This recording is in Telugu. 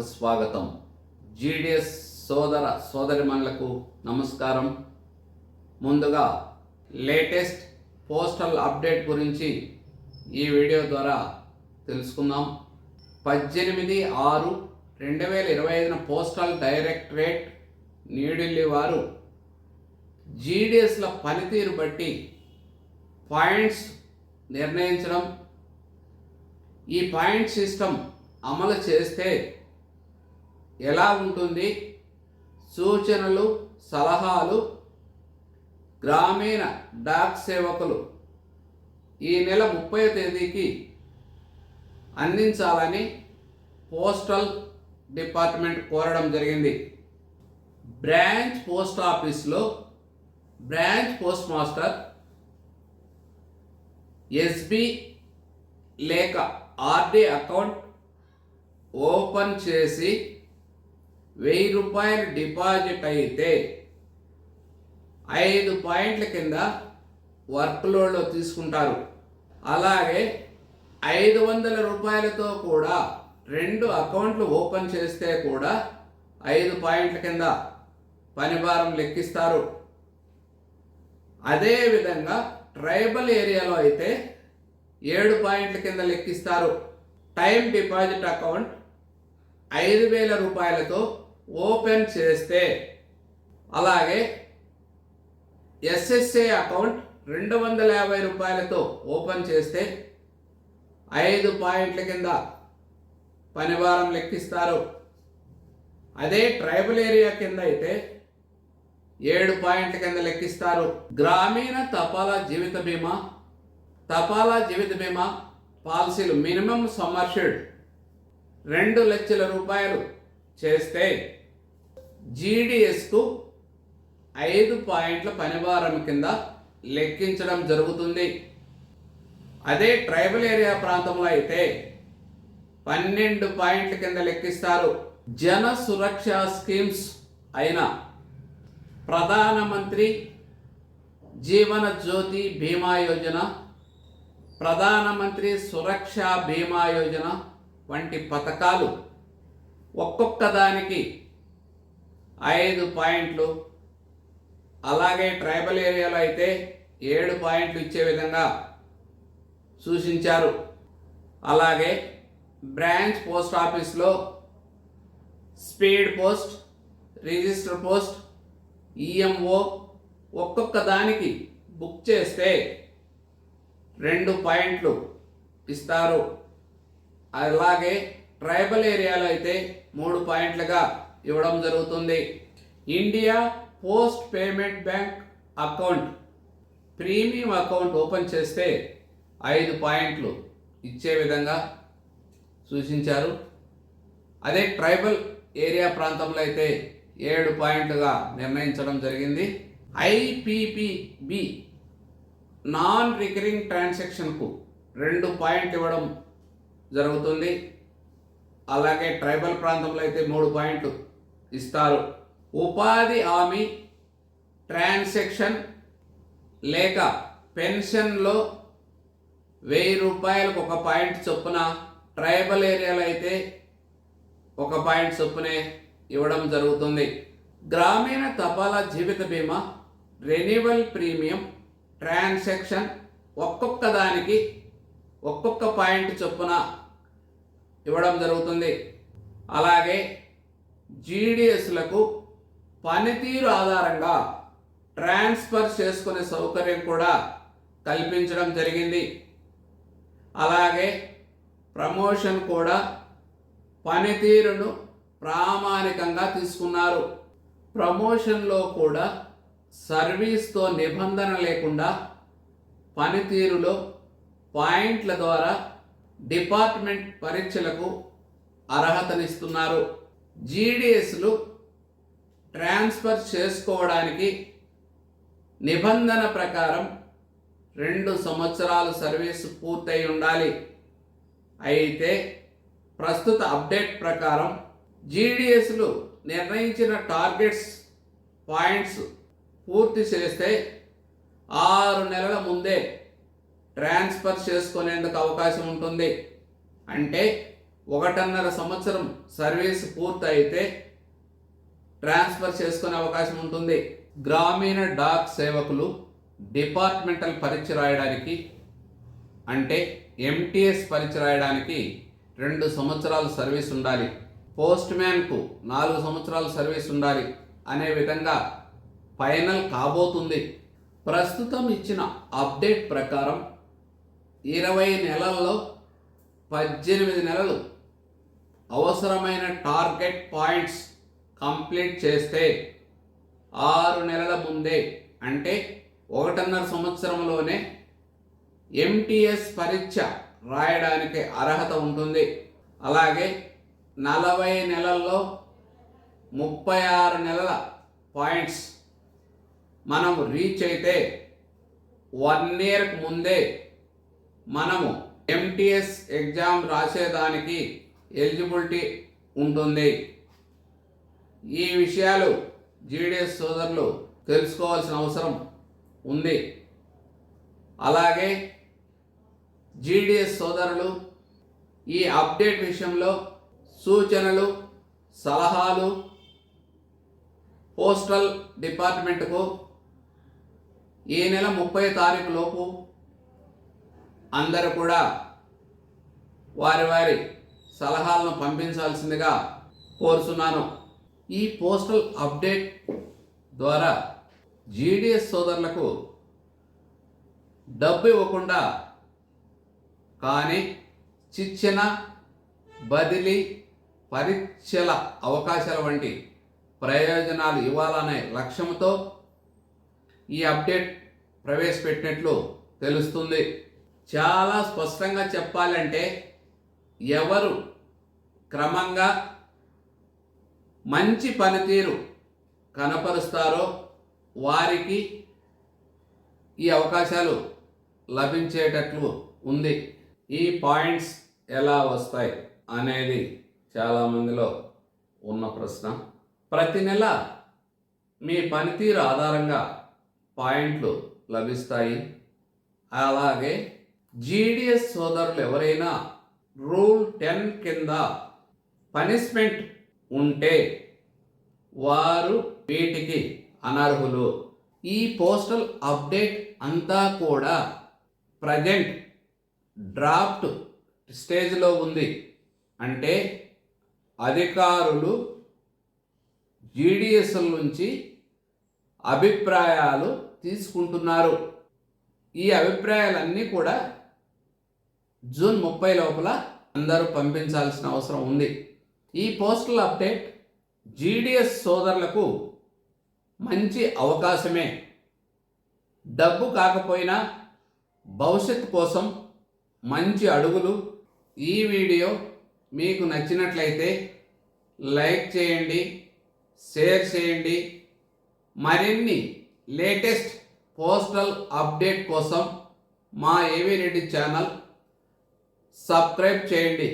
ఛానల్కు స్వాగతం. జీడిఎస్ సోదర సోదరిమణులకు నమస్కారం. ముందుగా లేటెస్ట్ పోస్టల్ అప్డేట్ గురించి ఈ వీడియో ద్వారా తెలుసుకుందాం. పద్దెనిమిది ఆరు రెండు వేల ఇరవై ఐదున పోస్టల్ డైరెక్టరేట్ న్యూఢిల్లీ వారు జీడిఎస్ల పనితీరు బట్టి పాయింట్స్ నిర్ణయించడం. ఈ పాయింట్ సిస్టమ్ అమలు చేస్తే ఎలా ఉంటుంది? సూచనలు సలహాలు. గ్రామీణ డాక్ సేవకులు ఈ నెల ముప్పై తేదీకి అందించాలని పోస్టల్ డిపార్ట్మెంట్ కోరడం జరిగింది. బ్రాంచ్ పోస్ట్ ఆఫీస్లో బ్రాంచ్ పోస్ట్ మాస్టర్ ఎస్బి లేక ఆర్డీ అకౌంట్ ఓపెన్ చేసి వెయ్యి రూపాయలు డిపాజిట్ అయితే ఐదు పాయింట్ల కింద వర్క్ లోడ్లో తీసుకుంటారు. అలాగే ఐదు వందల రూపాయలతో కూడా రెండు అకౌంట్లు ఓపెన్ చేస్తే కూడా ఐదు పాయింట్ల కింద పనిభారం లెక్కిస్తారు. అదేవిధంగా ట్రైబల్ ఏరియాలో అయితే ఏడు పాయింట్ల కింద లెక్కిస్తారు. టైం డిపాజిట్ అకౌంట్ ఐదు వేల రూపాయలతో ఓపెన్ చేస్తే అలాగే ఎస్ఎస్ఏ అకౌంట్ రెండు వందల యాభై రూపాయలతో ఓపెన్ చేస్తే ఐదు పాయింట్ల కింద పనివారం లెక్కిస్తారు. అదే ట్రైబల్ ఏరియా కింద అయితే ఏడు పాయింట్ల కింద లెక్కిస్తారు. గ్రామీణ తపాలా జీవిత బీమా తపాలా జీవిత బీమా పాలసీలు మినిమం సమ్మర్షిడ్ రెండు లక్షల రూపాయలు చేస్తే జీడిఎస్కు ఐదు పాయింట్ల పనివారం కింద లెక్కించడం జరుగుతుంది. అదే ట్రైబల్ ఏరియా ప్రాంతంలో అయితే పన్నెండు పాయింట్ల కింద లెక్కిస్తారు. జన సురక్ష స్కీమ్స్ అయిన ప్రధానమంత్రి జీవన జ్యోతి బీమా యోజన ప్రధానమంత్రి సురక్ష బీమా యోజన వంటి పథకాలు ఒక్కొక్క దానికి ఐదు పాయింట్లు అలాగే ట్రైబల్ ఏరియాలో అయితే ఏడు పాయింట్లు ఇచ్చే విధంగా సూచించారు. అలాగే బ్రాంచ్ పోస్ట్ ఆఫీస్లో speed post register post EMO ఒక్కొక్క దానికి బుక్ చేస్తే రెండు పాయింట్లు ఇస్తారు. అలాగే ట్రైబల్ ఏరియాలో అయితే మూడు పాయింట్లుగా ఇవ్వడం జరుగుతుంది. India post payment bank account premium account open చేస్తే ఐదు పాయింట్లు ఇచ్చే విధంగా సూచించారు. అదే ట్రైబల్ ఏరియా ప్రాంతంలో అయితే ఏడు పాయింట్లుగా నిర్ణయించడం జరిగింది. ఐపీపీబి నాన్ రికరింగ్ ట్రాన్సాక్షన్కు రెండు పాయింట్ ఇవ్వడం జరుగుతుంది. అలాగే ట్రైబల్ ప్రాంతంలో అయితే మూడు పాయింట్లు ఇస్తారు. ఉపాధి హామీ ట్రాన్సాక్షన్ లేక పెన్షన్లో వెయ్యి రూపాయలకు ఒక పాయింట్ చొప్పున ట్రైబల్ ఏరియాలో అయితే ఒక పాయింట్ చొప్పునే ఇవ్వడం జరుగుతుంది. గ్రామీణ తపాలా జీవిత బీమా రెన్యువల్ ప్రీమియం ట్రాన్సాక్షన్ ఒక్కొక్క దానికి ఒక్కొక్క పాయింట్ చొప్పున ఇవ్వడం జరుగుతుంది. అలాగే జీడిఎస్లకు పనితీరు ఆధారంగా ట్రాన్స్ఫర్ చేసుకునే సౌకర్యం కూడా కల్పించడం జరిగింది. అలాగే ప్రమోషన్ కూడా పనితీరును ప్రామాణికంగా తీసుకున్నారు. ప్రమోషన్లో కూడా సర్వీస్తో నిబంధన లేకుండా పనితీరులో పాయింట్ల ద్వారా డిపార్ట్మెంట్ పరీక్షలకు అర్హతనిస్తున్నారు. జీడిఎస్లు ట్రాన్స్ఫర్ చేసుకోవడానికి నిబంధన ప్రకారం రెండు సంవత్సరాలు సర్వీసు పూర్తయి ఉండాలి. అయితే ప్రస్తుత అప్డేట్ ప్రకారం జీడిఎస్లు నిర్ణయించిన టార్గెట్స్ పాయింట్స్ పూర్తి చేస్తే ఆరు నెలల ముందే ట్రాన్స్ఫర్ చేసుకునేందుకు అవకాశం ఉంటుంది. అంటే ఒకటిన్నర సంవత్సరం సర్వీస్ పూర్తయితే ట్రాన్స్ఫర్ చేసుకునే అవకాశం ఉంటుంది. గ్రామీణ డాక్ సేవకులు డిపార్ట్మెంటల్ పరీక్ష రాయడానికి అంటే ఎంటీఎస్ పరీక్ష రాయడానికి రెండు సంవత్సరాలు సర్వీస్ ఉండాలి. పోస్ట్ మ్యాన్కు నాలుగు సంవత్సరాలు సర్వీస్ ఉండాలి అనే విధంగా ఫైనల్ కాబోతుంది. ప్రస్తుతం ఇచ్చిన అప్డేట్ ప్రకారం ఇరవై నెలల్లో పద్దెనిమిది నెలలు అవసరమైన టార్గెట్ పాయింట్స్ కంప్లీట్ చేస్తే ఆరు నెలల ముందే అంటే ఒకటిన్నర సంవత్సరంలోనే ఎంటీఎస్ పరీక్ష రాయడానికి అర్హత ఉంటుంది. అలాగే నలభై నెలల్లో ముప్పై ఆరు నెలల పాయింట్స్ మనం రీచ్ అయితే వన్ ఇయర్కి ముందే మనము ఎంటీఎస్ ఎగ్జామ్ రాసేదానికి ఎలిజిబిలిటీ ఉంటుంది. ఈ విషయాలు జీడిఎస్ సోదరులు తెలుసుకోవాల్సిన అవసరం ఉంది. అలాగే జీడిఎస్ సోదరులు ఈ అప్డేట్ విషయంలో సూచనలు సలహాలు పోస్టల్ డిపార్ట్మెంట్కు ఈ నెల ముప్పై తారీఖు లోపు అందరూ కూడా వారి వారి సలహాలను పంపించాల్సిందిగా కోరుచున్నాను. ఈ పోస్టల్ అప్డేట్ ద్వారా జీడిఎస్ సోదరులకు డబ్బు ఇవ్వకుండా కానీ చిచ్చిన బదిలీ పరీక్షల అవకాశాల వంటి ప్రయోజనాలు ఇవ్వాలనే లక్ష్యంతో ఈ అప్డేట్ ప్రవేశపెట్టినట్లు తెలుస్తుంది. చాలా స్పష్టంగా చెప్పాలంటే ఎవరు క్రమంగా మంచి పనితీరు కనపరుస్తారో వారికి ఈ అవకాశాలు లభించేటట్లు ఉంది. ఈ పాయింట్స్ ఎలా వస్తాయి అనేది చాలామందిలో ఉన్న ప్రశ్న. ప్రతి నెల మీ పనితీరు ఆధారంగా పాయింట్లు లభిస్తాయి. అలాగే జీడిఎస్ సోదరులు ఎవరైనా రూల్ టెన్ కింద పనిష్మెంట్ ఉంటే వారు వీటికి అనర్హులు. ఈ పోస్టల్ అప్డేట్ అంతా కూడా ప్రజెంట్ డ్రాఫ్ట్ స్టేజ్లో ఉంది. అంటే అధికారులు జీడిఎస్ల నుంచి అభిప్రాయాలు తీసుకుంటున్నారు. ఈ అభిప్రాయాలన్నీ కూడా జూన్ ముప్పై లోపల అందరూ పంపించాల్సిన అవసరం ఉంది. ఈ పోస్టల్ అప్డేట్ జీడిఎస్ సోదరులకు మంచి అవకాశమే. డబ్బు కాకపోయినా భవిష్యత్తు కోసం మంచి అడుగులు. ఈ వీడియో మీకు నచ్చినట్లయితే లైక్ చేయండి షేర్ చేయండి. మరిన్ని లేటెస్ట్ పోస్టల్ అప్డేట్ కోసం మా ఏవీ రెడ్డి ఛానల్ సబ్స్క్రైబ్ చేయండి.